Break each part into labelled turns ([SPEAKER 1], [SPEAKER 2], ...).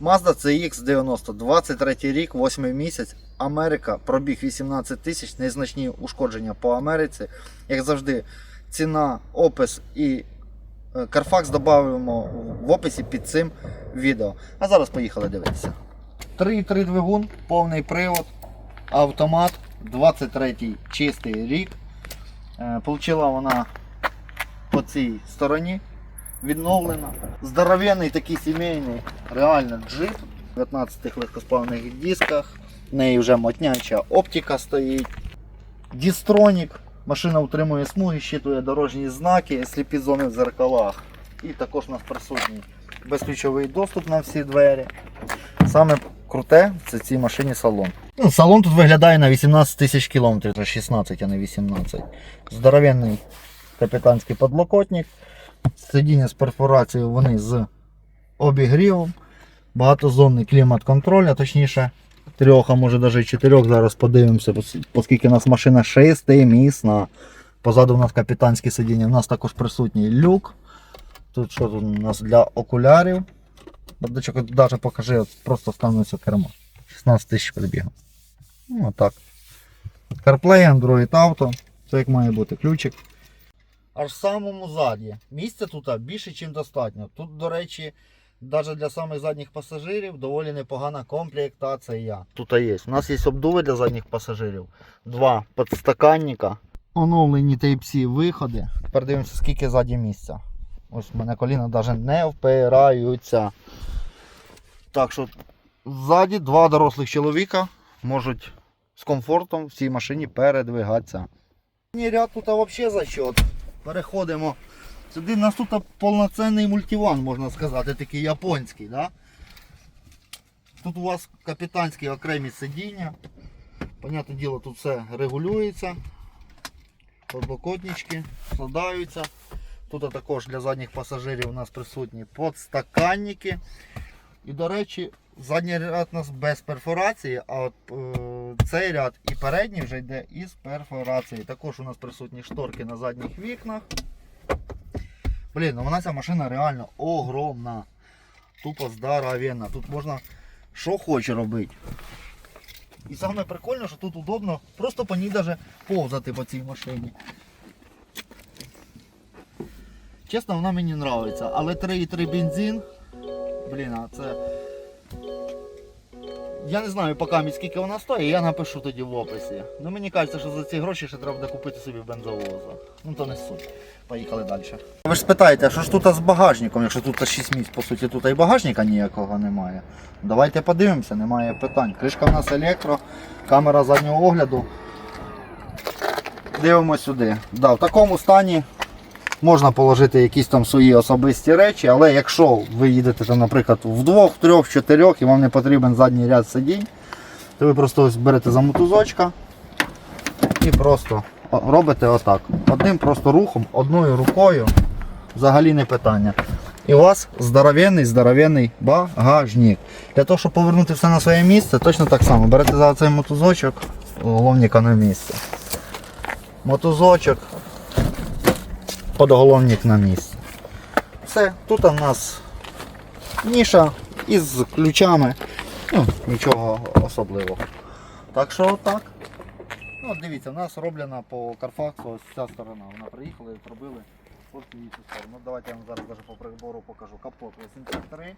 [SPEAKER 1] Mazda CX-90, 23 рік, 8 місяць, Америка, пробіг 18 тисяч, незначні ушкодження по Америці. Як завжди, ціна, опис і е, Carfax додамо в описі під цим відео. А зараз поїхали дивитися. 3.3 двигун, повний привод, автомат, 23 чистий рік. Е, Получила вона по цій стороні відновлена. Здоровенний такий сімейний, реально джип. 19 легкосплавних дисках. В неї вже мотняча оптика стоїть. Дістронік. Машина утримує смуги, щитує дорожні знаки, сліпі зони в зеркалах. І також у нас присутній безключовий доступ на всі двері. Саме круте це цій машині салон. Ну, салон тут виглядає на 18 тисяч кілометрів, це 16, а не 18. Здоровенний капітанський подлокотник. Сидіння з перфорацією вони з обігрівом. Багатозонний клімат-контроль, а точніше трьох, а може навіть чотирьох. Зараз подивимося, оскільки у нас машина шестимісна. Позаду у нас капітанське сидіння. У нас також присутній люк. Тут що тут у нас для окулярів. Навіть покажи, просто становиться кермо. 16 тисяч пробігу. Ну, отак. CarPlay, Android Auto. Все як має бути. Ключик. Аж в самому заді. Місця тут більше, ніж достатньо. Тут, до речі, навіть для самих задніх пасажирів доволі непогана комплектація. Тут є. У нас є обдуви для задніх пасажирів. Два підстаканника. Оновлені Type-C виходи. Тепер дивимося, скільки ззаді місця. Ось в мене коліна навіть не впираються. Так що ззаді два дорослих чоловіка можуть з комфортом в цій машині передвигатися. Ряд тут взагалі за счет. Переходимо. Сюди у нас тут повноцінний мультиван, можна сказати, такий японський. Да? Тут у вас капітанські окремі сидіння. Понятне діло, тут все регулюється. Подлокотнички складаються. Тут також для задніх пасажирів у нас присутні подстаканники. І, до речі, задній ряд у нас без перфорації, а от е, цей ряд і передній вже йде із перфорацією. Також у нас присутні шторки на задніх вікнах. Блін, ну вона ця машина реально огромна. Тупо здоровенна. Тут можна що хоче робити. І саме прикольне, що тут удобно просто по ній даже повзати по цій машині. Чесно, вона мені подобається, але 3,3 бензин. Блін, а це. Я не знаю поки мені скільки вона стоїть, я напишу тоді в описі. Ну мені кажеться, що за ці гроші ще треба купити собі бензовоза. Ну то не суть. Поїхали далі. Ви ж спитаєте, що ж тут з багажником, якщо тут 6 місць, по суті, тут і багажника ніякого немає. Давайте подивимося, немає питань. Кришка в нас електро, камера заднього огляду. Дивимось сюди. Да, в такому стані можна положити якісь там свої особисті речі, але якщо ви їдете, там, наприклад, в двох, трьох, чотирьох і вам не потрібен задній ряд сидінь, то ви просто ось берете за мотузочка і просто робите отак. Одним просто рухом, одною рукою, взагалі не питання. І у вас здоровенний, здоровенний багажник. Для того, щоб повернути все на своє місце, точно так само. Берете за цей мотузочок, головника на місце. Мотузочок, подголовник на місці. Все, тут у нас ніша із ключами. Ну, нічого особливого. Так що отак. Ну, дивіться, в нас роблена по Carfax ось ця сторона. Вона приїхала і зробили от цю сторону. Ну, давайте я вам зараз даже по прибору покажу. Капот 83,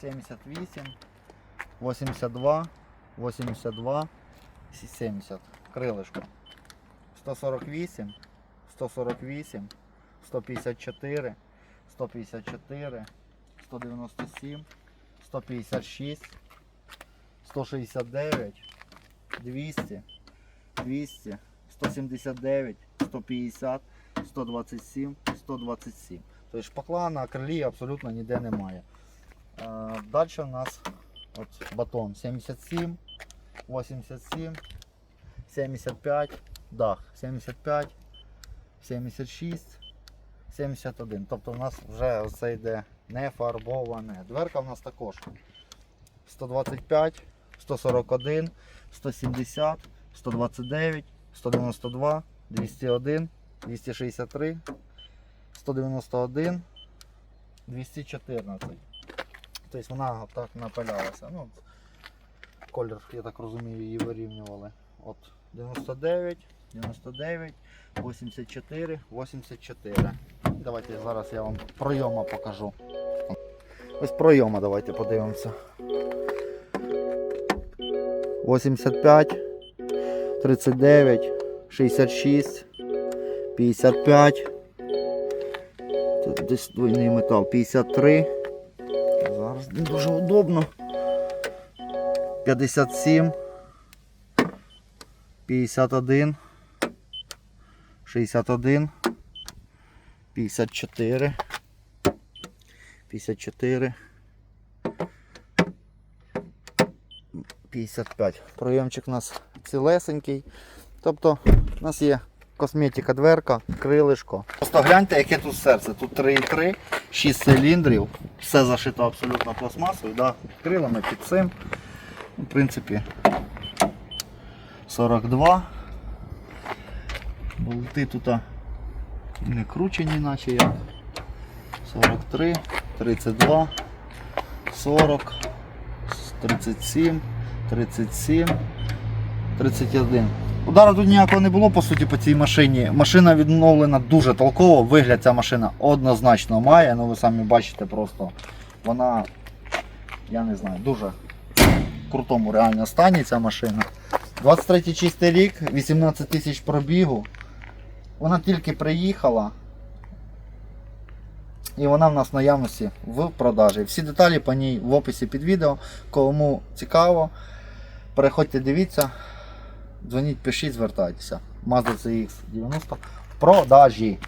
[SPEAKER 1] 78, 82, 82, 70. Крилишко. 148, 148, 154, 154, 197, 156, 169, 200, 200, 179, 150, 127, 127. Тобто шпакла на крилі абсолютно ніде немає. Далі у нас от батон 77, 87, 75, дах 75, 76, 71. Тобто у нас вже це йде не фарбоване. Дверка у нас також 125, 141, 170, 129, 192, 201, 263, 191, 214. тобто вона так напилялася. Ну, колір, я так розумію, її вирівнювали. От 99, 99, 84, 84. Давайте зараз я вам пройома покажу. Ось пройома давайте подивимося. 85, 39, 66, 55. Тут десь двойний метал 53. Зараз не дуже удобно. 57. 51. 61. 54. 54. 55. Пройомчик у нас цілесенький. Тобто у нас є косметика дверка, крилишко. Просто гляньте, яке тут серце. Тут 3,3, 6 циліндрів, все зашито абсолютно пластмасою, да? крилами під цим. В принципі, 42. Болти тут не кручені, наче як. 43, 32, 40, 37, 37, 31. Удара тут ніякого не було по суті по цій машині. Машина відновлена дуже толково. Вигляд ця машина однозначно має. Ну ви самі бачите просто. Вона, я не знаю, дуже в крутому реально стані ця машина. 23 чистий рік, 18 тисяч пробігу. Вона тільки приїхала. І вона в нас в наявності в продажі. Всі деталі по ній в описі під відео. Кому цікаво, переходьте, дивіться, дзвоніть, пишіть, звертайтеся. Mazda CX-90 в продажі.